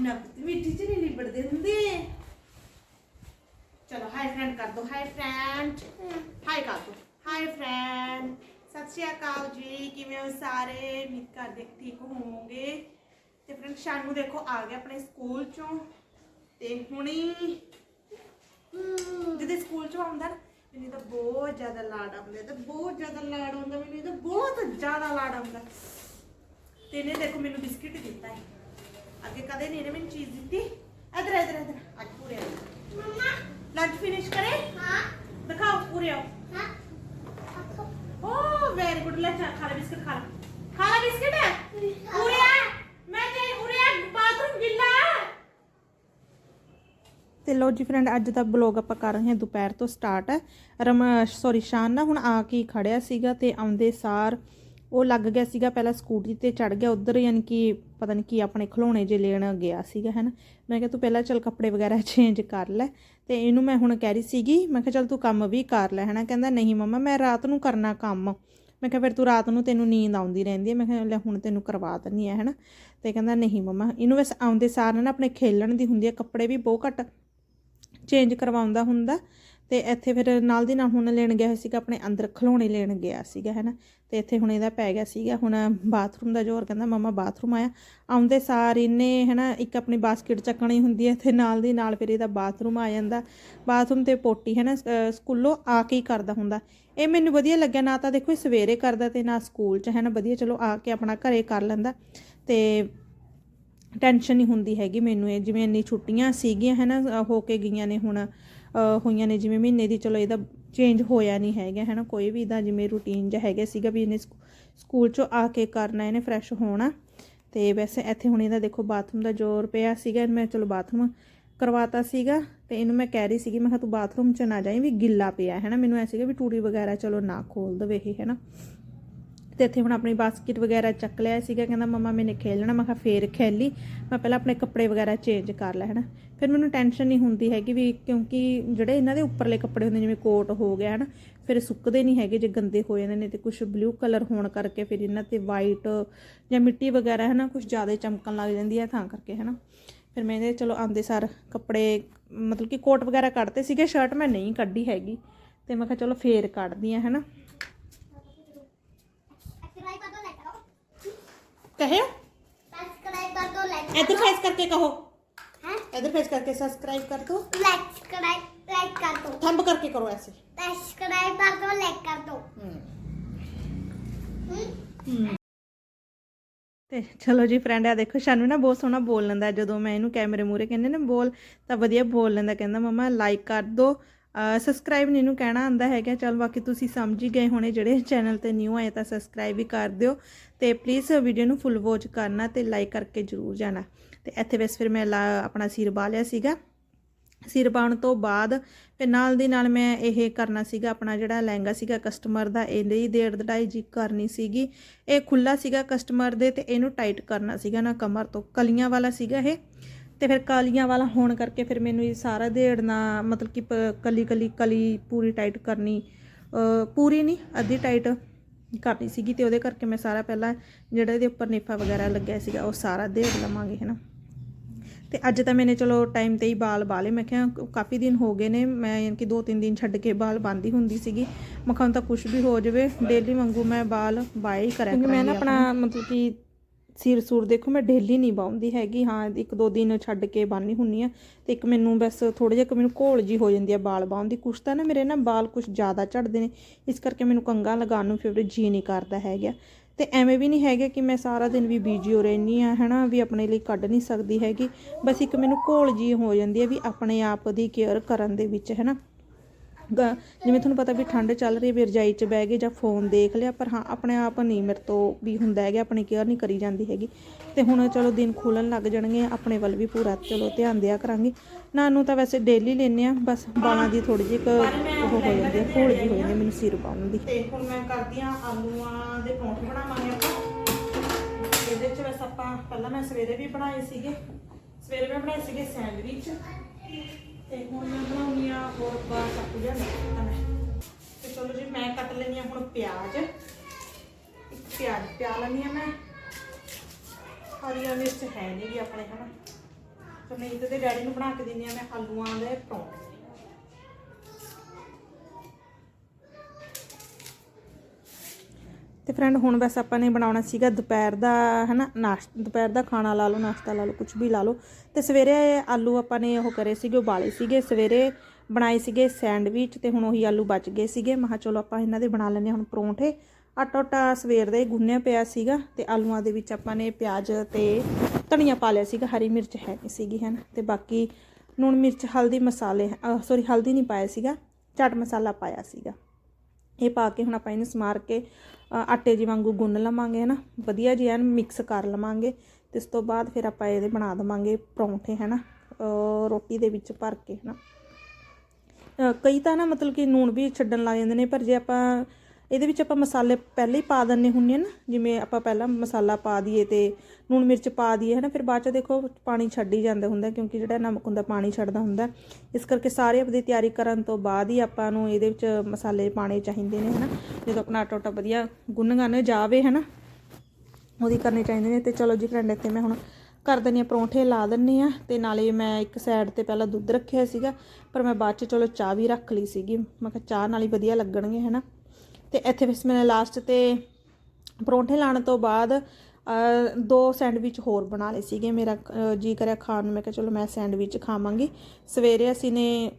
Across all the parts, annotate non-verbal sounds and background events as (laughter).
ਨਕਤ ਮਿੱਟੀ ਚ ਨਹੀਂ ਲਿਬੜਦੇ ਹੁੰਦੇ। ਚਲੋ ਹਾਈ ਫਰੈਂਡ ਕਰ ਦੋ ਹਾਈ ਫਰੈਂਡ ਹਾਈ ਕਰ ਦੋ। ਹਾਈ ਫਰੈਂਡ ਸਤਿ ਸ਼੍ਰੀ ਅਕਾਲ ਜੀ, ਕਿਵੇਂ ਹੋ ਸਾਰੇ? ਉਮੀਦ ਕਰਦੇ ਠੀਕ ਹੋਵੋਗੇ। ਤੇ ਫਰੈਂਡ ਸ਼ਾਨੂ ਦੇਖੋ, ਆ ਗਿਆ ਆਪਣੇ ਸਕੂਲ ਚੋਂ। ਤੇ ਹੁਣੀ ਜਦੋਂ ਸਕੂਲ ਚੋਂ ਆਉਂਦਾ ਨਾ, ਮੈਨੂੰ ਤਾਂ ਬਹੁਤ ਜ਼ਿਆਦਾ ਲਾਡ ਆਉਂਦਾ ਤੇ ਬਹੁਤ ਜ਼ਿਆਦਾ ਲਾਡ ਆਉਂਦਾ, ਮੈਨੂੰ ਤਾਂ ਬਹੁਤ ਜ਼ਿਆਦਾ ਲਾਡ ਆਉਂਦਾ। ਤੇ ਇਹਨੇ ਦੇਖੋ, ਮੈਨੂੰ ਬਿਸਕਿਟ ਦਿੱਤਾ ਹੈ ਅੱਗੇ ਕਦੇ ਨਹੀਂ ਇਹਨੇ ਮੈਨੂੰ ਚੀਜ਼ ਦਿੱਤੀ। ਇਧਰ ਇਧਰ ਇਧਰ। ਅੱਜ ਪੂਰੇ ਮਮਾ। ਲੰਚ ਫਿਨਿਸ਼ ਕਰੇ? ਹਾਂ। ਦਿਖਾਓ ਪੂਰੇ ਆਓ ਹਾਂ। ਓ ਵੈਰੀ ਗੁੱਡ ਲੈ ਚਾ ਖਾ ਲੈ ਬਿਸਕਿਟ ਖਾ ਲੈ। ਖਾ ਲੈ ਬਿਸਕਿਟ? ਪੂਰੇ ਆ। ਮੈਂ ਤੇ ਉਰੇ ਆ। ਬਾਥਰੂਮ ਗਿੱਲਾ ਹੈ ਤੇ ਲੋ ਜੀ ਫਰੈਂਡ ਅੱਜ ਦਾ ਬਲੌਗ ਆਪਾਂ ਕਰ ਰਹੇ ਹਾਂ ਦੁਪਹਿਰ ਤੋਂ ਸਟਾਰਟ ਹੈ ਰਮ ਸੌਰੀ ਸ਼ਾਨ ਨਾ ਹੁਣ ਆ ਕੇ ਖੜਿਆ ਸੀਗਾ ਤੇ ਆਉਂਦੇ ਸਾਰ ਉਹ ਲੱਗ ਗਿਆ ਸੀਗਾ ਪਹਿਲਾਂ ਸਕੂਟਰੀ ਤੇ ਚੜ ਗਿਆ, ਉਧਰ ਯਾਨੀ ਕਿ ਪਤਾ ਨਹੀਂ ਕੀ ਆਪਣੇ ਖਿਡੌਣੇ ਜੇ ਲੈਣ ਗਿਆ ਸੀਗਾ, ਹੈਨਾ। ਮੈਂ ਕਿਹਾ ਤੂੰ ਪਹਿਲਾਂ ਚੱਲ ਕੱਪੜੇ ਵਗੈਰਾ (laughs) ਚੇਂਜ ਕਰ ਲੈ ਤੇ ਇਹਨੂੰ ਮੈਂ ਹੁਣ ਕਹਿ ਰਹੀ ਸੀਗੀ, ਮੈਂ ਕਿਹਾ ਚੱਲ ਤੂੰ ਕੰਮ ਵੀ ਕਰ ਲੈ, ਹੈਨਾ। ਕਹਿੰਦਾ, ਨਹੀਂ ਮੰਮਾ, ਮੈਂ ਰਾਤ ਨੂੰ ਕਰਨਾ ਕੰਮ। ਮੈਂ ਕਿਹਾ, ਫਿਰ ਤੂੰ ਰਾਤ ਨੂੰ ਤੈਨੂੰ ਨੀਂਦ ਆਉਂਦੀ ਰਹਿੰਦੀ ਹੈ। ਮੈਂ ਕਿਹਾ, ਲੈ, ਹੁਣ ਤੈਨੂੰ ਕਰਵਾ ਦਿੰਨੀ ਹੈ, ਹੈਨਾ। ਤੇ ਕਹਿੰਦਾ, ਨਹੀਂ ਮੰਮਾ, ਇਹਨੂੰ ਵੈਸੇ ਆਉਂਦੇ ਸਾਰ ਨਾ ਆਪਣੇ ਖੇਲਣ ਦੀ ਹੁੰਦੀ ਹੈ, ਕੱਪੜੇ ਵੀ ਬਹੁਤ ਘੱਟ ਚੇਂਜ ਕਰਵਾਉਂਦਾ ਹੁੰਦਾ। ਤੇ ਇੱਥੇ ਫਿਰ ਨਾਲ ਦੀ ਨਾਲ ਹੁਣ ਲੈਣ ਗਿਆ ਹੋਇਆ ਸੀਗਾ, ਆਪਣੇ ਅੰਦਰ ਖਲੋਣੇ ਲੈਣ ਗਿਆ ਸੀਗਾ ਹੈਨਾ ਤੇ ਇੱਥੇ ਹੁਣ ਇਹਦਾ ਪੈ ਗਿਆ ਸੀਗਾ। ਹੁਣ ਬਾਥਰੂਮ ਦਾ ਜ਼ੋਰ ਕਹਿੰਦਾ, ਮਮਾ, ਬਾਥਰੂਮ ਆਇਆ। ਆਉਂਦੇ ਸਾਰ ਇਹਨੇ ਹੈਨਾ ਇੱਕ ਆਪਣੀ ਬਾਸਕਟ ਚੱਕਣੀ ਹੁੰਦੀ ਹੈ ਤੇ ਨਾਲ ਦੀ ਨਾਲ ਫਿਰ ਇਹਦਾ ਬਾਥਰੂਮ ਆ ਜਾਂਦਾ। ਬਾਥਰੂਮ ਤੇ ਪੋਟੀ ਹੈਨਾ ਅਹ, ਸਕੂਲੋਂ ਆ ਕੇ ਹੀ ਕਰਦਾ ਹੁੰਦਾ। ਇਹ ਮੈਨੂੰ ਵਧੀਆ ਲੱਗਿਆ, ਨਾ ਤਾਂ ਦੇਖੋ ਇਹ ਸਵੇਰੇ ਕਰਦਾ ਤੇ ਨਾ ਸਕੂਲ 'ਚ ਹੈਨਾ ਵਧੀਆ, ਚਲੋ ਆ ਕੇ ਆਪਣਾ ਘਰੇ ਕਰ ਲੈਂਦਾ। ਤੇ ਟੈਨਸ਼ਨ ਨਹੀਂ ਹੁੰਦੀ ਹੈਗੀ ਮੈਨੂੰ ਇਹ, ਜਿਵੇਂ ਇੰਨੀ ਛੁੱਟੀਆਂ ਸੀਗੀਆਂ, ਹੈ ਨਾ, ਹੋ ਕੇ ਗਈਆਂ ਨੇ ਹੁਣ। ਹੋਈਆਂ ਨੇ ਜਿਵੇਂ ਮਹੀਨੇ ਦੀ, ਚਲੋ ਇਹਦਾ ਚੇਂਜ ਹੋਇਆ ਨਹੀਂ ਹੈਗਾ ਹੈ ਨਾ ਕੋਈ ਵੀ ਇਹਦਾ ਜਿਵੇਂ ਰੂਟੀਨ ਜਿਹਾ ਹੈਗਾ ਸੀਗਾ ਵੀ ਇਹਨੇ ਸਕੂ- ਸਕੂਲ ਚੋਂ ਆ ਕੇ ਕਰਨਾ, ਇਹਨੇ ਫਰੈਸ਼ ਹੋਣਾ। ਤੇ ਵੈਸੇ ਇੱਥੇ ਹੁਣ ਇਹਦਾ ਦੇਖੋ ਬਾਥਰੂਮ ਦਾ ਜ਼ੋਰ ਪਿਆ ਸੀਗਾ ਮੈਂ ਚਲੋ ਬਾਥਰੂਮ ਕਰਵਾਤਾ ਸੀਗਾ, ਤੇ ਇਹਨੂੰ ਮੈਂ ਕਹਿ ਰਹੀ ਸੀਗੀ, ਮੈਂ ਕਿਹਾ ਤੂੰ ਬਾਥਰੂਮ 'ਚ ਨਾ ਜਾਈਂ ਵੀ ਗਿੱਲਾ ਪਿਆ ਹੈ ਨਾ ਮੈਨੂੰ ਐ ਸੀਗਾ ਵੀ ਟੂੜੀ ਵਗੈਰਾ ਚਲੋ ਨਾ ਖੋਲ ਦਵੇ ਇਹ ਹੈ ਨਾ ਤੇ ਇੱਥੇ ਹੁਣ ਆਪਣੀ ਬਾਸਕਟ ਵਗੈਰਾ ਚੱਕ ਲਿਆ ਸੀਗਾ। ਕਹਿੰਦਾ, ਮਮਾ, ਮੈਨੇ ਖੇਲਣਾ। ਮੈਂ ਕਿਹਾ, ਫੇਰ ਖੇਲੀ ਮੈਂ ਪਹਿਲਾਂ ਆਪਣੇ ਕੱਪੜੇ ਵਗੈਰਾ ਚੇਂਜ ਕਰ ਲੈ, ਹਨਾ? ਫਿਰ ਮੈਨੂੰ ਟੈਨਸ਼ਨ ਨਹੀਂ ਹੁੰਦੀ ਹੈਗੀ ਵੀ ਕਿਉਂਕਿ ਜਿਹੜੇ ਇਹਨਾਂ ਦੇ ਉੱਪਰਲੇ ਕੱਪੜੇ ਹੁੰਦੇ ਜਿਵੇਂ ਕੋਟ ਹੋ ਗਿਆ, ਹਨਾ, ਫਿਰ ਸੁੱਕਦੇ ਨਹੀਂ ਹੈਗੇ ਜੇ ਗੰਦੇ ਹੋ ਜਾਂਦੇ ਨੇ ਤੇ ਕੁਝ ਬਲੂ ਕਲਰ ਹੋਣ ਕਰਕੇ ਫਿਰ ਇਹਨਾਂ ਤੇ ਵਾਈਟ ਜਾਂ ਮਿੱਟੀ ਵਗੈਰਾ, ਹਨਾ ਕੁਝ ਜ਼ਿਆਦਾ ਚਮਕਣ ਲੱਗ ਜਾਂਦੀ ਹੈ ਤਾਂ ਕਰਕੇ, ਹਨਾ। ਫਿਰ ਮੈਂ ਇਹਦੇ ਚਲੋ, ਆਂਦੇ ਸਾਰ ਕੱਪੜੇ, ਮਤਲਬ ਕਿ ਕੋਟ ਵਗੈਰਾ ਕੱਢਤੇ ਸੀਗੇ ਸ਼ਰਟ ਮੈਂ ਨਹੀਂ ਕੱਢੀ ਹੈਗੀ। ਤੇ ਮੈਂ ਕਿਹਾ, ਚਲੋ, ਫੇਰ ਕੱਢਦੀ ਆ, ਹਨਾ ਸਬਸਕ੍ਰਾਈਬ ਕਰ ਦੋ ਲਾਈਕ ਕਰੋ ਕਹਿਓ ਸਬਸਕ੍ਰਾਈਬ ਕਰ ਦੋ ਲਾਈਕ इधर फेस करके कहो ਹੈ इधर फेस करके सब्सक्राइब कर दो ਲਾਈਕ ਸਬਸਕ੍ਰਾਈਬ ਲਾਈਕ ਕਰ ਦੋ थंब करके करो ऐसे ਸਬਸਕ੍ਰਾਈਬ ਕਰ ਦੋ ਲਾਈਕ ਕਰ ਦੋ ਹੂੰ ਤੇ ਚਲੋ ਜੀ ਫਰੈਂਡ ਆ ਦੇਖੋ ਸ਼ਾਨੂ ਨਾ ਬਹੁਤ ਸੋਹਣਾ ਬੋਲ ਲੈਂਦਾ ਹੈ। ਜਦੋਂ ਮੈਂ ਇਹਨੂੰ ਕੈਮਰੇ ਮੂਹਰੇ ਕਹਿੰਦੇ ਨਾ ਬੋਲ ਤਾਂ ਵਧੀਆ ਬੋਲ ਲੈਂਦਾ ਕਹਿੰਦਾ ਮਮਾ ਲਾਈਕ ਕਰ ਦੋ ਸਬਸਕ੍ਰਾਈਬ ਨਹੀਂ ਇਹਨੂੰ ਕਹਿਣਾ ਆਂਦਾ ਹੈਗਾ, ਚਲ ਬਾਕੀ ਤੁਸੀਂ ਸਮਝ ਹੀ ਗਏ ਹੋਣੇ ਜਿਹੜੇ ਚੈਨਲ ਤੇ ਨਿਊ ਆਏ ਤਾਂ ਸਬਸਕ੍ਰਾਈਬ ਵੀ ਕਰ ਦਿਓ ਤੇ ਪਲੀਜ਼ ਵੀਡੀਓ ਨੂੰ ਫੁੱਲ ਵਾਚ ਕਰਨਾ ਤੇ ਲਾਈਕ ਕਰਕੇ ਜਰੂਰ ਜਾਣਾ। ਤੇ ਇੱਥੇ ਵੈਸੇ ਫਿਰ ਮੈਂ ਲਾ- ਆਪਣਾ ਸਿਰ ਬਾਹ ਲਿਆ ਸੀਗਾ। ਸਿਰ ਪਾਉਣ ਤੋਂ ਬਾਅਦ ਫਿਰ ਨਾਲ ਦੀ ਨਾਲ ਮੈਂ ਇਹ ਕਰਨਾ ਸੀਗਾ, ਆਪਣਾ ਜਿਹੜਾ ਲਹਿੰਗਾ ਸੀਗਾ ਕਸਟਮਰ ਦਾ, ਇਹਦੇ ਹੀ ਦੇੜ ਦੜਾਈ ਜੀ ਕਰਨੀ ਸੀਗੀ। ਇਹ ਖੁੱਲਾ ਸੀਗਾ ਕਸਟਮਰ ਦੇ ਤੇ ਇਹਨੂੰ ਟਾਈਟ ਕਰਨਾ ਸੀਗਾ ਨਾ ਕਮਰ ਤੋਂ। ਕਲੀਆਂ ਵਾਲਾ ਸੀਗਾ ਇਹ। ਤੇ ਫਿਰ ਕਲੀਆਂ ਵਾਲਾ ਹੋਣ ਕਰਕੇ ਫਿਰ ਮੈਨੂੰ ਇਹ ਸਾਰਾ ਦੇੜਨਾ ਮਤਲਬ ਕਿ ਕਲੀ ਕਲੀ ਕਲੀ ਪੂਰੀ ਟਾਈਟ ਕਰਨੀ ਪੂਰੀ ਨਹੀਂ ਅੱਧੀ ਟਾਈਟ ਕਰਨੀ ਸੀਗੀ ਤੇ ਉਹਦੇ ਕਰਕੇ ਮੈਂ ਸਾਰਾ ਪਹਿਲਾਂ ਜਿਹੜਾ ਇਹਦੇ ਉੱਪਰ ਨੇਫਾ ਵਗੈਰਾ ਲੱਗਿਆ ਸੀਗਾ ਉਹ ਸਾਰਾ ਦੇੜ ਲਵਾਂਗੇ ਹੈ ਨਾ ਤੇ ਅੱਜ ਤਾਂ ਮੈਨੇ ਚਲੋ ਟਾਈਮ ਤੇ ਹੀ ਬਾਲ ਬਾਲੇ ਮੈਂ ਕਿਹਾ ਕਾਫੀ ਦਿਨ ਹੋ ਗਏ ਨੇ ਮੈਂ ਯਾਨੀ ਕਿ 2-3 ਦਿਨ ਛੱਡ ਕੇ ਬਾਲ ਬੰਦੀ ਹੁੰਦੀ ਸੀਗੀ ਮੈਂ ਹੁਣ ਤਾਂ ਕੁਝ ਵੀ ਹੋ ਜਾਵੇ ਡੇਲੀ ਵਾਂਗੂ ਮੈਂ ਬਾਲ ਬਾਏ ਹੀ ਕਰਿਆ ਕਰਾਂਗੀ ਮੈਂ ਨਾ ਆਪਣਾ। ਮਤਲਬ ਕਿ ਸਿਰ ਸੂਰ ਦੇਖੋ, ਮੈਂ ਡੇਲੀ ਨਹੀਂ ਬਾਉਂਦੀ ਹੈਗੀ। ਹਾਂ, ਇੱਕ ਦੋ ਦਿਨ ਛੱਡ ਕੇ ਬੰਨ੍ਹੀ ਹੁੰਨੀ ਆ ਤੇ ਇੱਕ ਮੈਨੂੰ ਬਸ ਥੋੜੇ ਜਿਹਾ ਕਿ ਮੈਨੂੰ ਘੋਲ ਜੀ ਹੋ ਜਾਂਦੀ ਆ ਬਾਲ ਬਾਉਣ ਦੀ। ਕੁਛ ਤਾਂ ਨਾ ਮੇਰੇ ਨਾ ਬਾਲ ਕੁਛ ਜ਼ਿਆਦਾ ਝੜਦੇ ਨੇ, ਇਸ ਕਰਕੇ ਮੈਨੂੰ ਕੰਗਾ ਲਗਾਉਣ ਨੂੰ ਫਿਰ ਜੀ ਨਹੀਂ ਕਰਦਾ ਹੈਗਾ। ਤੇ ਐਵੇਂ ਵੀ ਨਹੀਂ ਹੈਗਾ ਕਿ ਮੈਂ ਸਾਰਾ ਦਿਨ ਵੀ ਬੀਜੀ ਹੋ ਰਹਿਨੀ ਆ ਹਨਾ, ਵੀ ਆਪਣੇ ਲਈ ਕੱਢ ਨਹੀਂ ਸਕਦੀ ਹੈਗੀ। ਬਸ ਇੱਕ ਮੈਨੂੰ ਘੋਲ ਜੀ ਹੋ ਜਾਂਦੀ ਹੈ ਵੀ ਆਪਣੇ ਆਪ ਦੀ ਕੇਅਰ ਕਰਨ ਦੇ ਵਿੱਚ, ਹਨਾ। ਗ- ਜਿਵੇਂ ਤੁਹਾਨੂੰ ਪਤਾ ਵੀ ਠੰਡ ਚੱਲ ਰਹੀ ਵੀ ਰਜਾਈ 'ਚ ਬਹਿ ਗਏ ਜਾਂ ਫੋਨ ਦੇਖ ਲਿਆ, ਪਰ ਹਾਂ, ਆਪਣੇ ਆਪ ਨਹੀਂ ਮੇਰੇ ਤੋਂ ਵੀ ਹੁੰਦਾ ਹੈਗਾ, ਆਪਣੀ ਕੇਅਰ ਨਹੀਂ ਕਰੀ ਜਾਂਦੀ ਹੈਗੀ। ਤੇ ਹੁਣ ਚਲੋ ਦਿਨ ਖੁੱਲਣ ਲੱਗ ਜਾਣਗੇ, ਆਪਣੇ ਵੱਲ ਵੀ ਪੂਰਾ ਚਲੋ ਧਿਆਨ ਦਿਆ ਕਰਾਂਗੇ। ਨਾ ਨੂੰ ਤਾਂ ਵੈਸੇ ਡੇਲੀ ਲੈਨੇ ਆ ਬਸ ਬਾਲਾਂ ਦੀ ਥੋੜੀ ਜਿਹੀ ਕੁ ਉਹ ਹੋ ਜਾਂਦੀ ਹੈ, ਘੋਲ ਜੀ ਹੋ ਜਾਂਦੀ ਮੈਨੂੰ ਸਿਰ ਪਾਉਣ ਦੀ। ਤੇ ਹੁਣ ਮੈਂ ਕਰਦੀ ਆ ਆਲੂਆਂ ਦੇ ਪਰੌਂਠੇ ਬਣਾਵਾਂਗੇ ਆਪਾਂ। ਇਹਦੇ ਚ ਵੈਸੇ ਆਪਾਂ ਪਹਿਲਾਂ ਮੈਂ ਸਵੇਰੇ ਵੀ ਬਣਾਏ ਸੀਗੇ, ਸਵੇਰੇ ਮੈਂ ਬਣਾਏ ਸੀਗੇ ਸੈਂਡਵਿਚ। ਤੇ ਹੁਣ ਮੈਂ ਬਣਾਉਣੀ ਆ ਹੋਰ ਬਾਹਰ ਸਭ ਕੁਝ ਤੇ ਚਲੋ ਜੀ, ਮੈਂ ਕੱਟ ਲੈਣੀ ਆ ਹੁਣ ਪਿਆਜ਼। ਇੱਕ ਪਿਆਜ਼, ਪਿਆ ਲੈਣੀ ਆ ਮੈਂ। ਹਰੀਆਂ ਮਿਰਚ ਹੈ ਨਹੀਂ ਵੀ ਆਪਣੇ ਹਨਾ ਪਨੀਰ ਤੇ ਡੈਡੀ ਨੂੰ ਬਣਾ ਕੇ ਦਿੰਦੀ ਆ ਮੈਂ ਆਲੂਆਂ ਦੇ ਪਰੌਂਠੇ। ਤੇ ਫਰੈਂਡ ਹੁਣ ਬਸ ਆਪਾਂ ਨੇ ਬਣਾਉਣਾ ਸੀਗਾ ਦੁਪਹਿਰ ਦਾ, ਹਨਾ, ਨਾਸ਼ਤਾ, ਦੁਪਹਿਰ ਦਾ ਖਾਣਾ ਲਾ ਲਓ, ਨਾਸ਼ਤਾ ਲਾ ਲਓ ਕੁਝ ਵੀ ਲਾ ਲਓ। ਤੇ ਸਵੇਰੇ ਆਲੂ ਆਪਾਂ ਨੇ ਉਹ ਕਰੇ ਸੀਗੇ, ਉਬਾਲੇ ਸੀਗੇ। ਸਵੇਰੇ ਬਣਾਏ ਸੀਗੇ ਸੈਂਡਵਿਚ ਤੇ ਹੁਣ ਉਹੀ ਆਲੂ ਬਚ ਗਏ ਸੀਗੇ। ਮੈਂ ਚਲੋ ਆਪਾਂ ਇਹਨਾਂ ਦੇ ਬਣਾ ਲੈਂਦੇ ਹਾਂ ਹੁਣ ਪਰੌਂਠੇ। ਆਟਾ ਆਟਾ ਸਵੇਰ ਦਾ ਹੀ ਗੁੰਨਿਆ ਪਿਆ ਸੀਗਾ ਤੇ ਆਲੂਆਂ ਦੇ ਵਿੱਚ ਆਪਾਂ ਨੇ ਪਿਆਜ਼ ਤੇ ਧਨੀਆ ਪਾ ਲਿਆ ਸੀਗਾ। ਹਰੀ ਮਿਰਚ ਹੈ ਨਹੀਂ ਸੀਗੀ ਹੈ ਨਾ ਤੇ ਬਾਕੀ ਲੂਣ ਮਿਰਚ, ਹਲਦੀ ਮਸਾਲੇ ਸੌਰੀ ਹਲਦੀ ਨਹੀਂ ਪਾਇਆ ਸੀਗਾ। ਚਾਟ ਮਸਾਲਾ ਪਾਇਆ ਸੀਗਾ। ਇਹ ਪਾ ਕੇ ਹੁਣ ਆਪਾਂ ਇਹਨੂੰ ਸਮਾਰ ਕੇ ਆਟੇ ਜੀ ਵਾਂਗੂ ਗੁੰਨ ਲਵਾਂਗੇ ਹਨਾ? ਵਧੀਆ ਜੀ ਐਨ ਮਿਕਸ ਕਰ ਲਵਾਂਗੇ। ਤੇ ਇਸ ਤੋਂ ਬਾਅਦ ਫਿਰ ਆਪਾਂ ਇਹਦੇ ਬਣਾ ਦਵਾਂਗੇ ਪਰੌਂਠੇ ਹਨਾ? ਅ, ਰੋਟੀ ਦੇ ਵਿੱਚ ਭਰ ਕੇ ਹਨਾ? ਅ, ਕਈ ਤਾਂ ਨਾ ਮਤਲਬ ਕਿ ਨੂਣ ਵੀ ਛੱਡਣ ਲੱਗ ਜਾਂਦੇ ਨੇ ਪਰ ਜੇ ਆਪਾਂ ਇਹਦੇ ਵਿੱਚ ਆਪਾਂ ਮਸਾਲੇ ਪਹਿਲੇ ਹੀ ਪਾ ਦਿੰਨੇ ਹੁੰਨੇ ਆ ਨਾ, ਜਿਵੇਂ ਆਪਾਂ ਪਹਿਲਾਂ ਮਸਾਲਾ ਪਾ ਦਈਏ ਤੇ ਲੂਣ ਮਿਰਚ ਪਾ ਦਈਏ ਨਾ ਫਿਰ ਬਾਅਦ ਚ ਦੇਖੋ ਪਾਣੀ ਛੱਡ ਹੀ ਜਾਂਦਾ ਹੁੰਦਾ, ਕਿਉਂਕਿ ਜਿਹੜਾ ਨਮਕ ਹੁੰਦਾ ਪਾਣੀ ਛੱਡਦਾ ਹੁੰਦਾ। ਇਸ ਕਰਕੇ ਸਾਰੇ ਆਪਣੀ ਤਿਆਰੀ ਕਰਨ ਤੋਂ ਬਾਅਦ ਹੀ ਆਪਾਂ ਨੂੰ ਇਹਦੇ ਵਿੱਚ ਮਸਾਲੇ ਪਾਣੇ ਚਾਹੀਦੇ ਨੇ ਹੈ ਨਾ ਜਦੋਂ ਆਪਣਾ ਆਟਾ ਆਟਾ ਵਧੀਆ ਗੁੰਨ ਗੰਨ ਜਾਵੇ ਹੈ ਨਾ ਉਹਦੀ ਕਰਨੇ ਚਾਹੀਦੇ ਨੇ। ਤੇ ਚਲੋ ਜੀ ਫਰੈਂਡ ਇੱਥੇ ਮੈਂ ਹੁਣ ਕਰ ਦਿੰਨੀ ਆ ਪਰੌਂਠੇ ਲਾ ਦਿੰਨੀ ਆ, ਤੇ ਨਾਲੇ ਮੈਂ ਇੱਕ ਸਾਈਡ ਤੇ ਪਹਿਲਾਂ ਦੁੱਧ ਰੱਖਿਆ ਸੀਗਾ, ਪਰ ਮੈਂ ਬਾਅਦ ਚ ਚਲੋ ਚਾਹ ਵੀ ਰੱਖ ਲਈ ਸੀਗੀ। ਮੈਂ ਕਿਹਾ ਚਾਹ ਨਾਲ ਹੀ ਵਧੀਆ ਲੱਗਣਗੇ, ਹਨਾ। ਤੇ ਇੱਥੇ ਫਿਰ ਮੈਂ ਲਾਸਟ ਤੇ ਪਰੌਂਠੇ ਲਾਣ ਤੋਂ ਬਾਅਦ ਦੋ ਸੈਂਡਵਿਚ ਹੋਰ ਬਣਾ ਲਏ ਸੀਗੇ। ਮੇਰਾ ਅ, ਜੀ ਕਰਿਆ ਖਾਣ ਨੂੰ ਮੈਂ ਕਿਹਾ ਚਲੋ ਮੈਂ ਸੈਂਡਵਿਚ ਖਾਵਾਂਗੀ। ਸਵੇਰੇ ਅਸੀਂ ਨੇ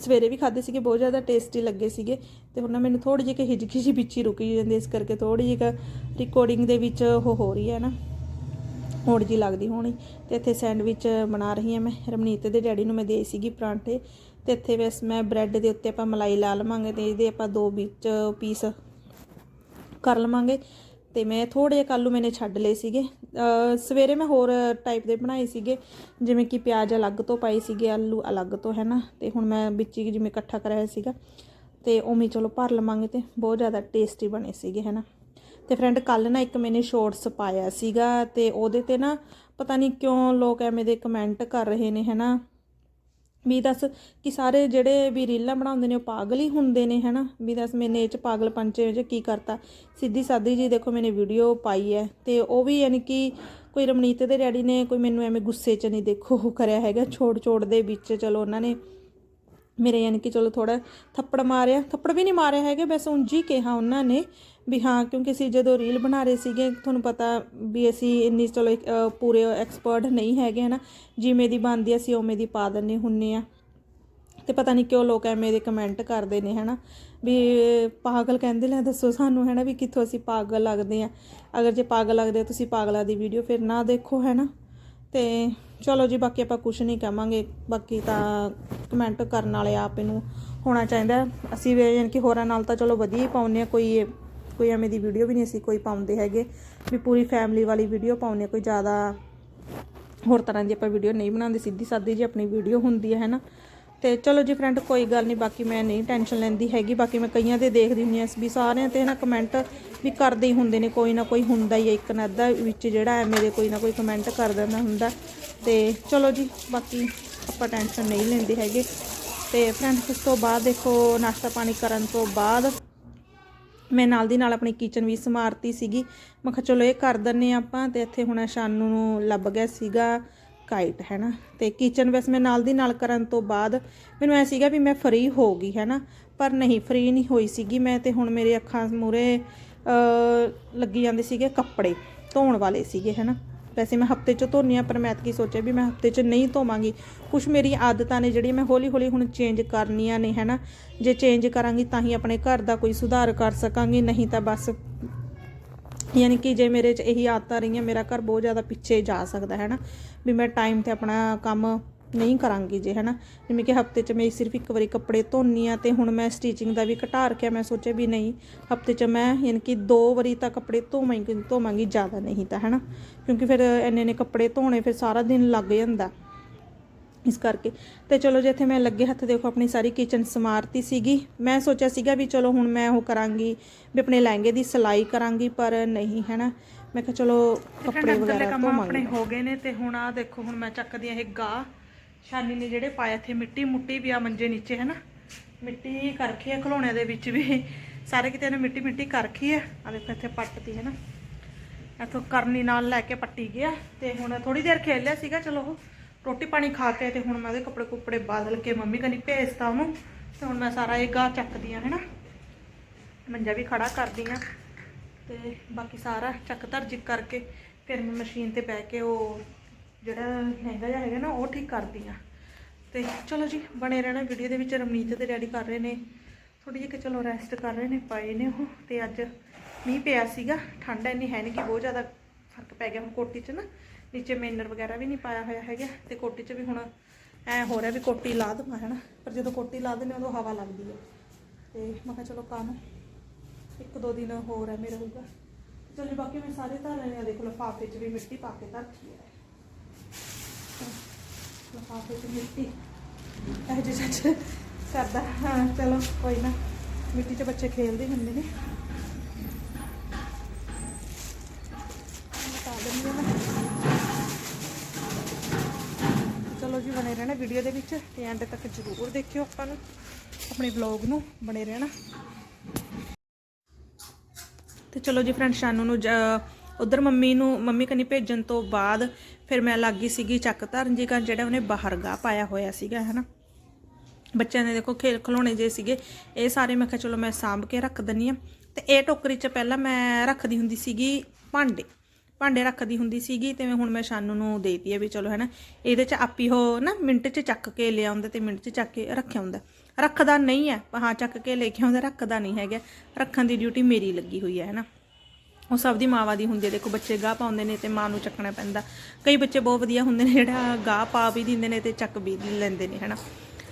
ਸਵੇਰੇ ਵੀ ਖਾਦੇ ਸੀਗੇ ਬਹੁਤ ਜ਼ਿਆਦਾ ਟੇਸਟੀ ਲੱਗੇ ਸੀਗੇ। ਤੇ ਹੁਣ ਨਾ ਮੈਨੂੰ ਥੋੜੀ ਜਿਹੀ ਕਿ ਹਿਜਕੀ ਜਿਹੀ ਪਿੱਛੇ ਰੁਕੀ ਜਾਂਦੀ ਇਸ ਕਰਕੇ ਥੋੜੀ ਜਿਹੀ ਰਿਕਾਰਡਿੰਗ ਦੇ ਵਿੱਚ ਉਹ ਹੋ ਰਹੀ ਹੈ ਨਾ। ਹੋੜ ਜੀ ਲੱਗਦੀ ਹੋਣੀ। ਤੇ ਇੱਥੇ ਸੈਂਡਵਿਚ ਬਣਾ ਰਹੀ ਹਾਂ ਮੈਂ। ਰਮਨੀਤ ਦੇ ਡੈਡੀ ਨੂੰ ਮੈਂ ਦੇ ਸੀਗੀ ਪਰਾਂਠੇ। ਤੇ ਇੱਥੇ ਬਸ ਮੈਂ ਬ੍ਰੈਡ ਦੇ ਉੱਤੇ ਆਪਾਂ ਮਲਾਈ ਲਾ ਲਵਾਂਗੇ ਤੇ ਇਹਦੇ ਆਪਾਂ ਦੋ ਵਿੱਚ ਪੀਸ ਕਰ ਲਵਾਂਗੇ। ਤੇ ਮੈਂ ਥੋੜੇ ਜਿਹੇ ਆਲੂ ਮੈਨੇ ਛੱਡ ਲਏ ਸੀਗੇ। ਸਵੇਰੇ ਮੈਂ ਹੋਰ ਟਾਈਪ ਦੇ ਬਣਾਏ ਸੀਗੇ, ਜਿਵੇਂ ਕਿ ਪਿਆਜ਼ ਅਲੱਗ ਤੋਂ ਪਾਈ ਸੀਗੇ, ਆਲੂ ਅਲੱਗ ਤੋਂ, ਹੈ ਨਾ? ਤੇ ਹੁਣ ਮੈਂ ਵਿੱਚ ਹੀ ਜਿਵੇਂ ਇਕੱਠਾ ਕਰਾਇਆ ਸੀਗਾ। ਤੇ ਉਵੇਂ ਚਲੋ ਭਰ ਲਵਾਂਗੇ ਤੇ ਬਹੁਤ ਜ਼ਿਆਦਾ ਟੇਸਟੀ ਬਣੇ ਸੀਗੇ, ਹੈ ਨਾ? ਤੇ ਫਰੈਂਡ ਕੱਲ ਨਾ ਇੱਕ ਮੈਨੇ ਸ਼ੋਰਟਸ ਪਾਇਆ ਸੀਗਾ ਤੇ ਉਹਦੇ ਤੇ ਨਾ ਪਤਾ ਨਹੀਂ ਕਿਉਂ ਲੋਕ ਐਵੇਂ ਦੇ ਕਮੈਂਟ ਕਰ ਰਹੇ ਨੇ, ਹੈ ਨਾ? ਵੀ ਦੱਸ ਕਿ ਸਾਰੇ ਜਿਹੜੇ ਵੀ ਰੀਲਾਂ ਬਣਾਉਂਦੇ ਨੇ ਉਹ ਪਾਗਲ ਹੀ ਹੁੰਦੇ ਨੇ, ਹਨਾ? ਵੀ ਦੱਸ ਮੈਨੇ ਇਹ ਚ ਪਾਗਲਪਨ ਚ ਚ ਕੀ ਕਰਤਾ? ਸਿੱਧੀ ਸਾਦੀ ਜੀ ਦੇਖੋ ਮੈਨੇ ਵੀਡੀਓ ਪਾਈ ਹੈ ਤੇ ਉਹ ਵੀ ਯਾਨੀ ਕਿ ਕੋਈ ਰਮਨੀਤ ਦੇ ਡੈਡੀ ਨੇ ਕੋਈ ਮੈਨੂੰ ਐਵੇਂ ਗੁੱਸੇ ਚ ਨਹੀਂ ਦੇਖੋ ਕਰਿਆ ਹੈਗਾ ਛੋੜ ਛੋੜ ਦੇ ਵਿੱਚ, ਚਲੋ ਉਹਨਾਂ ਨੇ ਮੇਰੇ ਯਾਨੀ ਕਿ ਚਲੋ ਥੋੜਾ ਥੱਪੜ ਮਾਰਿਆ, ਥੱਪੜ ਵੀ ਨਹੀਂ ਮਾਰਿਆ ਹੈਗੇ, ਬਸ ਉਂਝ ਹੀ ਕਿਹਾ ਉਹਨਾਂ ਨੇ ਵੀ ਹਾਂ, ਕਿਉਂਕਿ ਅਸੀਂ ਜਦੋਂ ਰੀਲ ਬਣਾ ਰਹੇ ਸੀਗੇ, ਤੁਹਾਨੂੰ ਪਤਾ ਵੀ ਅਸੀਂ ਇੰਨੀ ਚਲੋ ਪੂਰੇ ਐਕਸਪਰਟ ਨਹੀਂ ਹੈਗੇ, ਹਨਾ, ਜਿਵੇਂ ਦੀ ਬਣਦੀ ਅਸੀਂ ਉਵੇਂ ਦੀ ਪਾ ਦਿੰਨੇ ਹੁੰਨੇ ਆ। ਤੇ ਪਤਾ ਨਹੀਂ ਕਿਉਂ ਲੋਕ ਐਵੇਂ ਦੇ ਕਮੈਂਟ ਕਰਦੇ ਨੇ, ਹਨਾ, ਵੀ ਪਾਗਲ ਕਹਿੰਦੇ ਲੈ ਦੱਸੋ ਸਾਨੂੰ, ਹੈਨਾ, ਵੀ ਕਿੱਥੋਂ ਅਸੀਂ ਪਾਗਲ ਲੱਗਦੇ ਆ। ਅਗਰ ਜੇ ਪਾਗਲ ਲੱਗਦੇ ਤੁਸੀਂ ਪਾਗਲਾਂ ਦੀ ਵੀਡੀਓ ਫਿਰ ਨਾ ਦੇਖੋ, ਹੈਨਾ। ਤੇ ਚਲੋ ਜੀ, ਬਾਕੀ ਆਪਾਂ ਕੁਝ ਨਹੀਂ ਕਵਾਂਗੇ ਬਾਕੀ ਤਾਂ ਕਮੈਂਟ ਕਰਨ ਵਾਲੇ ਆਪ ਇਹਨੂੰ ਹੋਣਾ ਚਾਹੀਦਾ ਅਸੀਂ ਵੀ ਯਾਨੀ ਕਿ ਹੋਰਾਂ ਨਾਲ ਤਾਂ ਚਲੋ ਵਧੀਆ ਹੀ ਪਾਉਂਦੇ ਆ ਕੋਈ ਕੋਈ ਐਵੇਂ ਦੀ ਵੀਡੀਓ ਵੀ ਨਹੀਂ ਅਸੀਂ ਕੋਈ ਪਾਉਂਦੇ ਹੈਗੇ। ਵੀ ਪੂਰੀ ਫੈਮਿਲੀ ਵਾਲੀ ਵੀਡੀਓ ਪਾਉਂਦੇ ਆ ਕੋਈ ਜ਼ਿਆਦਾ ਹੋਰ ਤਰ੍ਹਾਂ ਦੀ ਆਪਾਂ ਵੀਡੀਓ ਨਹੀਂ ਬਣਾਉਂਦੇ। ਸਿੱਧੀ ਸਾਦੀ ਜੀ ਆਪਣੀ ਵੀਡੀਓ ਹੁੰਦੀ ਹੈ, ਹੈਨਾ? ਤੇ ਚਲੋ ਜੀ ਫਰੈਂਡ ਕੋਈ ਗੱਲ ਨਹੀਂ। ਬਾਕੀ ਮੈਂ ਨਹੀਂ ਟੈਨਸ਼ਨ ਲੈਂਦੀ ਹੈਗੀ। ਬਾਕੀ ਮੈਂ ਕਈਆਂ ਦੇ ਦੇਖਦੀ ਹੁੰਦੀ ਹਾਂ ਵੀ। ਸਾਰਿਆਂ ਤੇ ਨਾ ਕਮੈਂਟ ਵੀ ਕਰਦੇ ਹੀ ਹੁੰਦੇ ਨੇ। ਕੋਈ ਨਾ ਕੋਈ ਹੁੰਦਾ ਹੀ ਹੈ। ਇੱਕ ਨਾ ਅੱਧਾ ਵਿੱਚ ਜਿਹੜਾ ਹੈ ਮੇਰੇ ਕੋਈ ਨਾ ਕੋਈ ਕਮੈਂਟ ਕਰ ਦਿੰਦਾ ਹੁੰਦਾ। ਤੇ ਚਲੋ ਜੀ, ਬਾਕੀ ਆਪਾਂ ਟੈਨਸ਼ਨ ਨਹੀਂ ਲੈਂਦੇ ਹੈਗੇ। ਤੇ ਫਰੈਂਡ ਉਸ ਤੋਂ ਬਾਅਦ ਦੇਖੋ, ਨਾਸ਼ਤਾ ਪਾਣੀ ਕਰਨ ਤੋਂ ਬਾਅਦ ਮੈਂ ਨਾਲ ਦੀ ਨਾਲ ਆਪਣੀ ਕਿਚਨ ਵੀ ਸਮਾਰਤੀ ਸੀਗੀ। ਮੈਂ ਕਿਹਾ ਚਲੋ ਇਹ ਕਰ ਦਿੰਨੇ ਆਪਾਂ ਤੇ ਇੱਥੇ ਹੁਣ ਸ਼ਾਨੂ ਨੂੰ ਲੱਭ ਗਿਆ ਸੀਗਾ ਕਾਈਟ ਹੈ ਨਾ ਤੇ ਕਿਚਨ ਵੈਸੇ ਮੈਂ ਨਾਲ ਦੀ ਨਾਲ ਕਰਨ ਤੋਂ ਬਾਅਦ ਮੈਨੂੰ ਐ ਸੀਗਾ ਵੀ ਮੈਂ ਫਰੀ ਹੋ ਗਈ ਹੈ ਨਾ ਪਰ ਨਹੀਂ ਫਰੀ ਨਹੀਂ ਹੋਈ ਸੀਗੀ ਮੈਂ ਤੇ ਹੁਣ ਮੇਰੇ ਅੱਖਾਂ ਮੂਰੇ ਲੱਗੀ ਜਾਂਦੇ ਸੀਗੇ ਕੱਪੜੇ ਧੋਣ ਵਾਲੇ ਸੀਗੇ ਹੈ ਨਾ ਵੈਸੇ ਮੈਂ ਹਫ਼ਤੇ ਚ ਧੋਨੀ ਆ, ਪਰ ਮੈਂ ਕੀ ਸੋਚਿਆ ਵੀ ਮੈਂ ਹਫ਼ਤੇ ਚ ਨਹੀਂ ਧੋਵਾਂਗੀ। ਕੁਝ ਮੇਰੀ ਆਦਤਾਂ ਨੇ ਜਿਹੜੀਆਂ ਮੈਂ ਹੌਲੀ ਹੌਲੀ ਹੁਣ ਚੇਂਜ ਕਰਨੀਆਂ ਨੇ ਹੈ ਨਾ ਜੇ ਚੇਂਜ ਕਰਾਂਗੀ ਤਾਂ ਹੀ ਆਪਣੇ ਘਰ ਦਾ ਕੋਈ ਸੁਧਾਰ ਕਰ ਸਕਾਂਗੀ, ਨਹੀਂ ਤਾਂ ਬਸ ਯਾਨੀ ਕਿ ਜੇ ਮੇਰੇ 'ਚ ਇਹੀ ਆਦਤਾਂ ਰਹੀਆਂ, ਮੇਰਾ ਘਰ ਬਹੁਤ ਜ਼ਿਆਦਾ ਪਿੱਛੇ ਜਾ ਸਕਦਾ ਹੈ ਨਾ ਵੀ ਮੈਂ ਟਾਈਮ ਤੇ ਆਪਣਾ ਕੰਮ ਨਹੀਂ ਕਰਾਂਗੀ ਜੇ ਹੈ ਨਾ ਜਿਵੇਂ ਕਿ ਹਫ਼ਤੇ 'ਚ ਮੈਂ ਸਿਰਫ ਇੱਕ ਵਾਰੀ ਕੱਪੜੇ ਧੋਨੀ ਆ ਤੇ ਹੁਣ ਮੈਂ ਸਟਿਚਿੰਗ ਦਾ ਵੀ ਘਟਾ ਰੱਖਿਆ ਮੈਂ ਸੋਚਿਆ ਵੀ ਨਹੀਂ ਹਫ਼ਤੇ 'ਚ ਮੈਂ ਯਾਨੀ ਕਿ ਦੋ ਵਾਰੀ ਤਾਂ ਕੱਪੜੇ ਧੋਵਾਂਗੀ ਧੋਵਾਂਗੀ ਜ਼ਿਆਦਾ ਨਹੀਂ ਤਾਂ ਹੈ ਨਾ ਕਿਉਂਕਿ ਫਿਰ ਇੰਨੇ ਨੇ ਕੱਪੜੇ ਧੋਣੇ ਫਿਰ ਸਾਰਾ ਦਿਨ ਲੱਗ ਜਾਂਦਾ। ਇਸ ਕਰਕੇ। ਤੇ ਚਲੋ ਜੇ ਇੱਥੇ ਮੈਂ ਲੱਗੇ ਹੱਥ ਦੇਖੋ ਆਪਣੀ ਸਾਰੀ ਕਿਚਨ ਸਮਾਰਤੀ ਸੀਗੀ। ਮੈਂ ਸੋਚਿਆ ਸੀਗਾ ਵੀ ਚਲੋ ਹੁਣ ਮੈਂ ਉਹ ਕਰਾਂਗੀ ਵੀ ਆਪਣੇ ਲਹਿੰਗੇ ਦੀ ਸਿਲਾਈ ਕਰਾਂਗੀ ਪਰ ਨਹੀਂ ਹੈਨਾ? ਮੈਂ ਕਿਹਾ ਚਲੋ ਕੱਪੜੇ ਵਗੈਰਾ ਧੋਵਾਂਗੇ ਆਪਣੇ ਹੋ ਗਏ ਨੇ ਤੇ ਹੁਣ ਆ ਦੇਖੋ ਹੁਣ ਮੈਂ ਚੱਕਦੀ ਆ ਇਹ ਗਾ ਸ਼ਾਨੀ ਨੇ ਜਿਹੜੇ ਪਾਇਆ ਇੱਥੇ ਮਿੱਟੀ ਮੁੱਟੀ ਵੀ ਆ ਮੰਜੇ ਨੀਚੇ ਹੈ ਨਾ ਮਿੱਟੀ ਕਰਖੀ ਹੈ ਖਲੋਣਿਆਂ ਦੇ ਵਿੱਚ ਵੀ। ਸਾਰੇ ਕਿਤੇ ਨੇ ਮਿੱਟੀ ਮਿੱਟੀ ਕਰਖੀ ਹੈ ਆ ਦੇਖੋ ਇੱਥੇ ਪੱਟਤੀ ਹੈਨਾ? ਇੱਥੋਂ ਕਰਨੀ ਨਾਲ ਲੈ ਕੇ ਪੱਟੀ ਗਿਆ ਤੇ ਹੁਣ ਥੋੜੀ ਦੇਰ ਖੇਲਿਆ ਸੀਗਾ, ਚਲੋ ਉਹ ਰੋਟੀ ਪਾਣੀ ਖਾ ਕੇ ਤੇ ਹੁਣ ਮੈਂ ਉਹਦੇ ਕੱਪੜੇ ਕੁੱਪੜੇ ਬਦਲ ਕੇ ਮੰਮੀ ਕਨੀ ਭੇਜਤਾ ਉਹਨੂੰ ਤੇ ਹੁਣ ਮੈਂ ਸਾਰਾ ਇਹ ਗਾਹ ਚੱਕਦੀ ਆ ਹੈਨਾ? ਮੰਜਾ ਵੀ ਖੜਾ ਕਰਦੀ ਆ ਤੇ ਬਾਕੀ ਸਾਰਾ ਚੱਕ ਧਰਜਿਕ ਕਰਕੇ ਫਿਰ ਮੈਂ ਮਸ਼ੀਨ ਤੇ ਬਹਿ ਕੇ ਉਹ ਜਿਹੜਾ ਲਹਿੰਗਾ ਜਿਹਾ ਹੈਗਾ ਨਾ, ਉਹ ਠੀਕ ਕਰਦੀ ਆ। ਤੇ ਚਲੋ ਜੀ, ਬਣੇ ਰਹਿਣਾ ਵੀਡੀਓ ਦੇ ਵਿੱਚ। ਰਮਨੀਤ ਤੇ ਡੈਡੀ ਕਰ ਰਹੇ ਨੇ ਥੋੜੀ ਜਿਹੀ ਕਿ ਚਲੋ ਰੈਸਟ ਕਰ ਰਹੇ ਨੇ, ਪਏ ਨੇ ਉਹ। ਤੇ ਅੱਜ ਮੀਂਹ ਪਿਆ ਸੀਗਾ, ਠੰਡ ਇੰਨੀ ਹੈ ਨਹੀਂ ਕਿ ਬਹੁਤ ਜ਼ਿਆਦਾ ਫ਼ਰਕ ਪੈ ਗਿਆ ਹੁਣ ਕੋਟੀ 'ਚ ਨਾ। ਨੀਚੇ ਮੇਨਰ ਵਗੈਰਾ ਵੀ ਨਹੀਂ ਪਾਇਆ ਹੋਇਆ ਹੈਗਾ। ਤੇ ਕੋਟੀ 'ਚ ਵੀ ਹੁਣ ਐ ਹੋ ਰਿਹਾ ਵੀ ਕੋਟੀ ਲਾ ਦਵਾਂ, ਹਨਾ। ਪਰ ਜਦੋਂ ਕੋਟੀ ਲਾ ਦਿੰਦੇ ਉਦੋਂ ਹਵਾ ਲੱਗਦੀ ਹੈ ਤੇ ਮੈਂ ਕਿਹਾ ਚਲੋ ਕੰਮ ਇੱਕ ਦੋ ਦਿਨ ਹੋਰ ਹੈ ਮੇਰਾ ਹੋਊਗਾ। ਚਲੋ ਬਾਕੀ ਮੈਂ ਸਾਰੇ ਧਰ ਨੇ ਆ, ਦੇਖੋ ਲਿਫਾਫੇ 'ਚ ਵੀ ਮਿੱਟੀ ਪਾ ਕੇ ਧਰਤੀ ਹੈ ਲਿਫਾਫੇ 'ਚ ਮਿੱਟੀ। ਇਹ ਜਿਹੇ ਸੱਚ ਕਰਦਾ ਹਾਂ, ਚਲੋ, ਕੋਈ ਨਾ। ਮਿੱਟੀ 'ਚ ਬੱਚੇ ਖੇਲਦੇ ਹੁੰਦੇ ਨੇ। ਚਲੋ ਜੀ, ਬਣੇ ਰਹਿਣਾ ਵੀਡੀਓ ਦੇ ਵਿੱਚ। ਤੇ ਐਂਡ ਤੱਕ ਜ਼ਰੂਰ ਦੇਖਿਓ ਆਪਾਂ ਨੂੰ, ਆਪਣੇ ਵਲੌਗ ਨੂੰ, ਬਣੇ ਰਹਿਣਾ। ਤੇ ਚਲੋ ਜੀ ਫਰੈਂਡ ਸ਼ਾਨੂ ਨੂੰ ਉਧਰ ਮੰਮੀ ਨੂੰ, ਮੰਮੀ ਕਨੀ ਭੇਜਣ ਤੋਂ ਬਾਅਦ ਫਿਰ ਮੈਂ ਲੱਗੀ ਸੀਗੀ ਚੱਕ ਧਰਨ ਜੀ ਕਰ ਜਿਹੜਾ ਉਹਨੇ ਬਾਹਰ ਗਾ ਪਾਇਆ ਹੋਇਆ ਸੀਗਾ, ਹਨਾ। ਬੱਚਿਆਂ ਦੇ ਦੇਖੋ ਖੇਲ ਖਲੋਣੇ ਜੇ ਸੀਗੇ, ਇਹ ਸਾਰੇ ਮੈਂ ਕਿਹਾ ਚਲੋ ਮੈਂ ਸਾਂਭ ਕੇ ਰੱਖ ਦਿੰਨੀ ਆ ਤੇ ਇਹ ਟੋਕਰੀ 'ਚ ਪਹਿਲਾਂ ਮੈਂ ਰੱਖਦੀ ਹੁੰਦੀ ਸੀਗੀ ਭਾਂਡੇ। ਭਾਂਡੇ ਰੱਖਦੀ ਹੁੰਦੀ ਸੀਗੀ ਤੇ ਹੁਣ ਮੈਂ ਸ਼ਾਨੂ ਨੂੰ ਦੇਤੀ ਹੈ ਵੀ ਚਲੋ, ਹੈਨਾ। ਇਹਦੇ 'ਚ ਆਪੀ ਹੋ ਨਾ ਮਿੰਟ 'ਚ ਚੱਕ ਕੇ ਲਿਆਉਂਦਾ ਤੇ ਮਿੰਟ 'ਚ ਚੱਕ ਕੇ ਰੱਖਿਆ ਹੁੰਦਾ। ਰੱਖਦਾ ਨਹੀਂ ਹੈ, ਹਾਂ ਚੱਕ ਕੇ ਲੈ ਕੇ ਆਉਂਦਾ, ਰੱਖਦਾ ਨਹੀਂ ਹੈਗਾ। ਰੱਖਣ ਦੀ ਡਿਊਟੀ ਮੇਰੀ ਲੱਗੀ ਹੋਈ ਹੈ, ਹੈਨਾ। ਉਹ ਸਭ ਦੀ ਮਾਵਾਂ ਦੀ ਹੁੰਦੀ ਹੈ। ਦੇਖੋ, ਬੱਚੇ ਗਾਹ ਪਾਉਂਦੇ ਨੇ ਤੇ ਮਾਂ ਨੂੰ ਚੱਕਣਾ ਪੈਂਦਾ। ਕਈ ਬੱਚੇ ਬਹੁਤ ਵਧੀਆ ਹੁੰਦੇ ਨੇ ਜਿਹੜਾ ਗਾਹ ਪਾ ਵੀ ਦਿੰਦੇ ਨੇ ਤੇ ਚੱਕ ਵੀ ਲੈਂਦੇ ਨੇ, ਹਨਾ।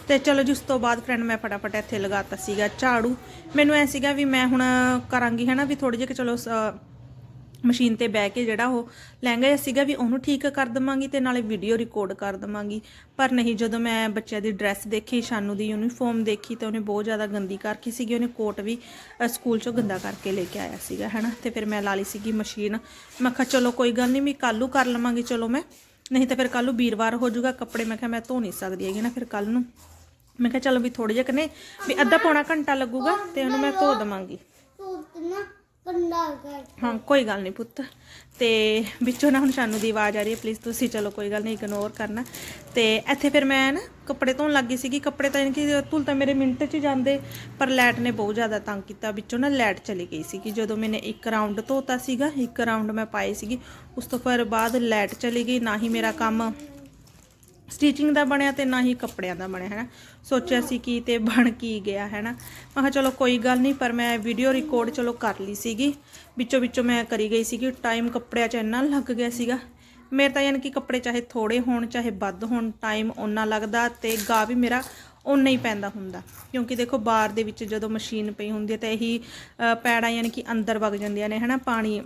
ਤੇ ਚਲੋ ਜਿਸ ਤੋਂ ਬਾਅਦ ਫਰੈਂਡ ਮੈਂ ਫਟਾਫਟ ਇੱਥੇ ਲਗਾਤਾ ਸੀਗਾ ਝਾੜੂ। ਮੈਨੂੰ ਐ ਸੀਗਾ ਵੀ ਮੈਂ ਹੁਣ ਕਰਾਂਗੀ, ਹਨਾ, ਵੀ ਥੋੜੀ ਜਿਹੀ ਕਿ ਚਲੋ, ਸ- ਮਸ਼ੀਨ ਤੇ ਬਹਿ ਕੇ ਜਿਹੜਾ ਉਹ ਲਹਿੰਗਾ ਸੀਗਾ ਵੀ ਉਹਨੂੰ ਠੀਕ ਕਰ ਦਵਾਂਗੀ ਤੇ ਨਾਲੇ ਵੀਡੀਓ ਰਿਕਾਰਡ ਕਰ ਦਵਾਂਗੀ। ਪਰ ਨਹੀਂ, ਜਦੋਂ ਮੈਂ ਬੱਚਿਆਂ ਦੀ ਡਰੈਸ ਦੇਖੀ, ਸ਼ਾਨੂ ਦੀ ਯੂਨੀਫਾਰਮ ਦੇਖੀ ਤਾਂ ਉਹਨੇ ਬਹੁਤ ਜ਼ਿਆਦਾ ਗੰਦੀ ਕਰਕੀ ਸੀਗੀ। ਉਹਨੇ ਕੋਟ ਵੀ ਸਕੂਲ ਚੋਂ ਗੰਦਾ ਕਰਕੇ ਲੈ ਕੇ ਆਇਆ ਸੀਗਾ, ਹੈਨਾ? ਤੇ ਫਿਰ ਮੈਂ ਲਾ ਲਈ ਸੀਗੀ ਮਸ਼ੀਨ। ਮੈਂ ਕਿਹਾ, ਚਲੋ, ਕੋਈ ਗੱਲ ਨਹੀਂ, ਮੈਂ ਕੱਲੂ ਕਰ ਲਵਾਂਗੀ, ਚਲੋ ਮੈਂ। ਨਹੀਂ ਤਾਂ ਫਿਰ ਕੱਲੂ ਵੀਰਵਾਰ ਹੋ ਜਾਊਗਾ, ਕੱਪੜੇ ਮੈਂ ਕਿਹਾ, ਮੈਂ ਧੋ ਨਹੀਂ ਸਕਦੀ ਹੈਗੀ ਨਾ ਫਿਰ ਕੱਲ ਨੂੰ। ਮੈਂ ਕਿਹਾ, ਚਲੋ ਵੀ ਥੋੜੇ ਜਿਹਾ ਕਨੇ ਵੀ ਅੱਧਾ ਪੌਣਾ ਘੰਟਾ ਲੱਗੂਗਾ ਤੇ ਉਹਨੂੰ ਮੈਂ ਧੋ ਦਵਾਂਗੀ। ਸੂਟ ਨਾ। ਕੰਡਾ ਕਰ ਹਾਂ, ਕੋਈ ਗੱਲ ਨਹੀਂ ਪੁੱਤ। ਤੇ ਵਿੱਚੋਂ ਨਾ ਹੁਣ ਸਾਨੂੰ ਦੀ ਆਵਾਜ਼ ਆ ਰਹੀ ਹੈ ਪਲੀਜ਼ ਤੁਸੀਂ ਚਲੋ ਕੋਈ ਗੱਲ ਨਹੀਂ ਇਗਨੋਰ ਕਰਨਾ। ਤੇ ਇੱਥੇ ਫਿਰ ਮੈਂ ਨਾ ਕੱਪੜੇ ਧੋਣ ਲੱਗੀ ਸੀਗੀ। ਕੱਪੜੇ ਤਾਂ ਯਾਨੀ ਕਿ ਧੁਲ ਤਾਂ ਮੇਰੇ ਮਿੰਟ 'ਚ ਜਾਂਦੇ, ਪਰ ਲਾਈਟ ਨੇ ਬਹੁਤ ਜ਼ਿਆਦਾ ਤੰਗ ਕੀਤਾ। ਵਿੱਚੋਂ ਨਾ ਲਾਈਟ ਚਲੀ ਗਈ ਸੀਗੀ। ਜਦੋਂ ਮੈਨੇ ਇੱਕ ਰਾਉਂਡ ਧੋਤਾ ਸੀਗਾ, ਇੱਕ ਰਾਉਂਡ ਮੈਂ ਪਾਈ ਸੀਗੀ, ਉਸ ਤੋਂ ਫਿਰ ਬਾਅਦ ਲਾਈਟ ਚਲੀ ਗਈ, ਨਾ ਹੀ ਮੇਰਾ ਕੰਮ ਸਟਿਚਿੰਗ ਦਾ ਬਣਿਆ ਤੇ ਨਾ ਹੀ ਕੱਪੜਿਆਂ ਦਾ ਬਣਿਆ, ਹੈਨਾ? ਸੋਚਿਆ ਸੀ ਕੀ ਤੇ ਬਣ ਕੀ ਗਿਆ, ਹੈਨਾ? ਮੈਂ ਕਿਹਾ ਚਲੋ ਕੋਈ ਗੱਲ ਨਹੀਂ, ਪਰ ਮੈਂ ਵੀਡੀਓ ਰਿਕਾਰਡ ਚਲੋ ਕਰ ਲਈ ਸੀਗੀ। ਵਿੱਚੋਂ ਵਿੱਚੋਂ ਮੈਂ ਕਰੀ ਗਈ ਸੀਗੀ। ਟਾਈਮ ਕੱਪੜਿਆਂ 'ਚ ਇੰਨਾ ਲੱਗ ਗਿਆ ਸੀਗਾ। ਮੇਰੇ ਤਾਂ ਯਾਨੀ ਕਿ ਕੱਪੜੇ ਚਾਹੇ ਥੋੜੇ ਹੋਣ, ਚਾਹੇ ਵੱਧ ਹੋਣ ਟਾਈਮ ਓਨਾ ਲੱਗਦਾ ਤੇ ਗਾ ਵੀ ਮੇਰਾ ਓਨਾ ਹੀ ਪੈਂਦਾ ਹੁੰਦਾ। ਕਿਉਂਕਿ ਦੇਖੋ, ਬਾਹਰ ਦੇ ਵਿੱਚ ਜਦੋਂ ਮਸ਼ੀਨ ਪਈ ਹੁੰਦੀ ਹੈ ਤਾਂ ਇਹੀ ਪੈੜਾਂ ਯਾਨੀ ਕਿ ਅੰਦਰ ਵਗ ਜਾਂਦੀਆਂ ਨੇ, ਹਨਾ? ਪਾਣੀ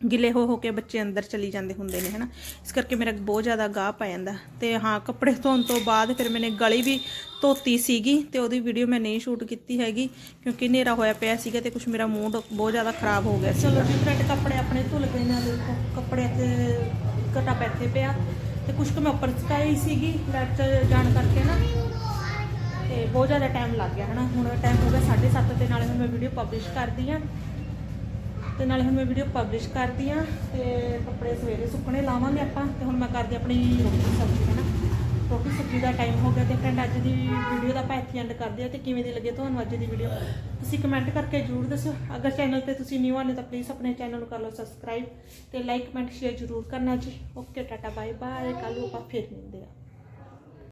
ਗਿੱਲੇ ਹੋ ਹੋ ਕੇ ਬੱਚੇ ਅੰਦਰ ਚਲੀ ਜਾਂਦੇ ਹੁੰਦੇ ਨੇ ਹਨਾ। ਇਸ ਕਰਕੇ ਮੇਰਾ ਬਹੁਤ ਜ਼ਿਆਦਾ ਗਾਹ ਪੈ ਜਾਂਦਾ। ਤੇ ਹਾਂ ਕੱਪੜੇ ਧੋਣ ਤੋਂ ਬਾਅਦ ਫਿਰ ਮੈਨੇ ਗਲੀ ਵੀ ਧੋਤੀ ਸੀਗੀ ਤੇ ਉਹਦੀ ਵੀਡੀਓ ਮੈਂ ਨਹੀਂ ਸ਼ੂਟ ਕੀਤੀ ਹੈਗੀ ਕਿਉਂਕਿ ਹਨੇਰਾ ਹੋਇਆ ਪਿਆ ਸੀਗਾ ਤੇ ਕੁਝ ਮੇਰਾ ਮੂਡ ਬਹੁਤ ਜ਼ਿਆਦਾ ਖਰਾਬ ਹੋ ਗਿਆ ਸੀ ਚਲੋ ਜੀ ਫਰੈਂਡ ਕੱਪੜੇ ਆਪਣੇ ਧੁੱਲ ਗਏ ਨੇ ਦੇਖੋ ਕੱਪੜੇ ਤੇ ਘਟਾ ਬੈਠੇ ਪਿਆ ਤੇ ਕੁਝ ਕੁ ਮੈਂ ਉੱਪਰ ਚਕਾਈ ਸੀਗੀ ਲੈਟ ਜਾਣ ਕਰਕੇ ਨਾ। ਤੇ ਬਹੁਤ ਜ਼ਿਆਦਾ ਟਾਈਮ ਲੱਗ ਗਿਆ ਹਨਾ। ਹੁਣ ਟਾਈਮ ਹੋ ਗਿਆ 7:30 ਤੇ ਨਾਲੇ ਹੁਣ ਮੈਂ ਵੀਡੀਓ ਪਬਲਿਸ਼ ਕਰਦੀ ਆ। ਤੇ ਨਾਲੇ ਹੁਣ ਮੈਂ ਵੀਡੀਓ ਪਬਲਿਸ਼ ਕਰਦੀ ਆ ਤੇ ਕੱਪੜੇ ਸਵੇਰੇ ਸੁੱਕਣੇ ਲਾਵਾਂਗੇ ਆਪਾਂ ਤੇ ਹੁਣ ਮੈਂ ਕਰਦੀ ਆਪਣੀ ਰੋਟੀ ਸਬਜ਼ੀ ਹੈ ਨਾ ਰੋਟੀ ਸਬਜ਼ੀ ਦਾ ਟਾਈਮ ਹੋ ਗਿਆ ਤੇ ਫਰੈਂਡ ਅੱਜ ਦੀ ਵੀਡੀਓ ਦਾ ਆਪਾਂ ਇੱਥੇ ਐਂਡ ਕਰਦੇ ਆ ਤੇ ਕਿਵੇਂ ਦੀ ਲੱਗੇ ਤੁਹਾਨੂੰ ਅੱਜ ਦੀ ਵੀਡੀਓ ਤੁਸੀਂ ਕਮੈਂਟ ਕਰਕੇ ਜਰੂਰ ਦੱਸੋ ਅਗਰ ਚੈਨਲ ਤੇ ਤੁਸੀਂ ਨਿਊ ਆਨੇ ਤਾਂ ਪਲੀਜ਼ ਆਪਣੇ ਚੈਨਲ ਨੂੰ ਕਰ ਲਓ ਸਬਸਕ੍ਰਾਈਬ ਤੇ ਲਾਈਕ ਕਮੈਂਟ ਸ਼ੇਅਰ ਜਰੂਰ ਕਰਨਾ ਜੀ। ਓਕੇ ਟਾਟਾ ਬਾਏ ਬਾਏ ਕੱਲ ਨੂੰ ਆਪਾਂ ਫਿਰ ਮਿਲਦੇ ਆ।